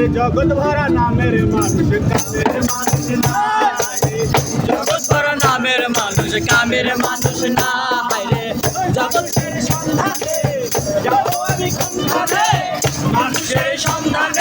আমার জগৎ ভরা নামের মানুষ কামের মানুষ না জগৎ ভরা নামের মানুষ কামের মানুষ না হায়রে জগতের সন্ধানে যাও আমি সন্ধানে। মানুষের সন্ধানে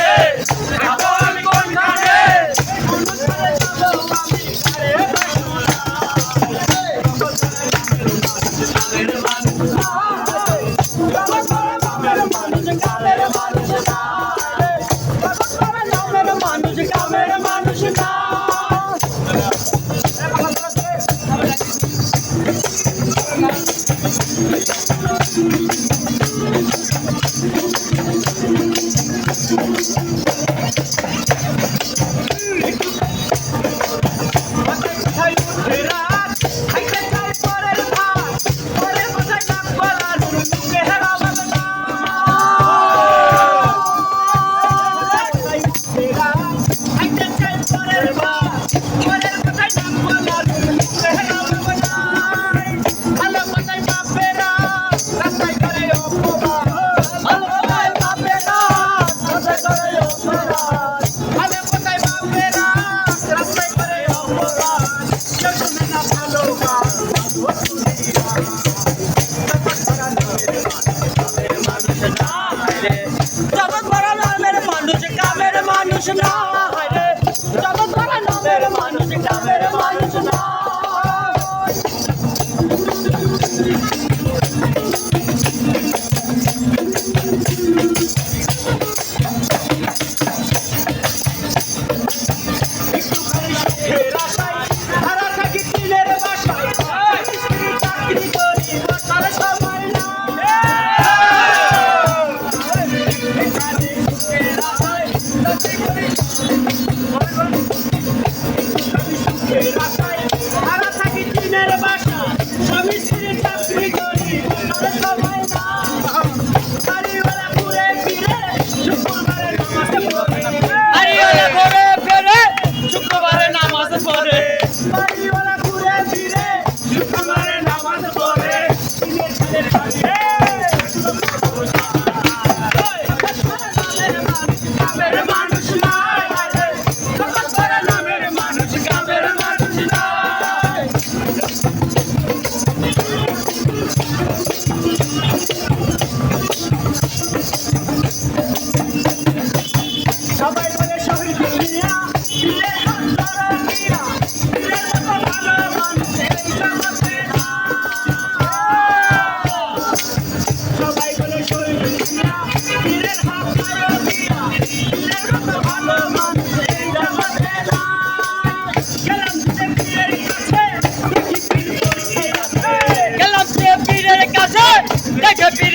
না রে জগৎ ভরা নামের মানুষ নামের মানুষ না একটুখানি সুখের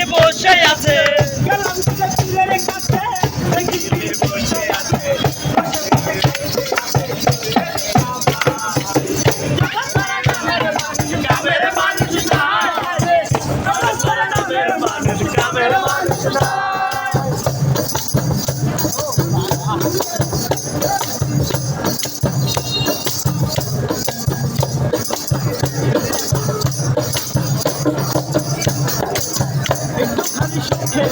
不炫耀。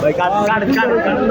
Vai, cara, cara, cara, cara.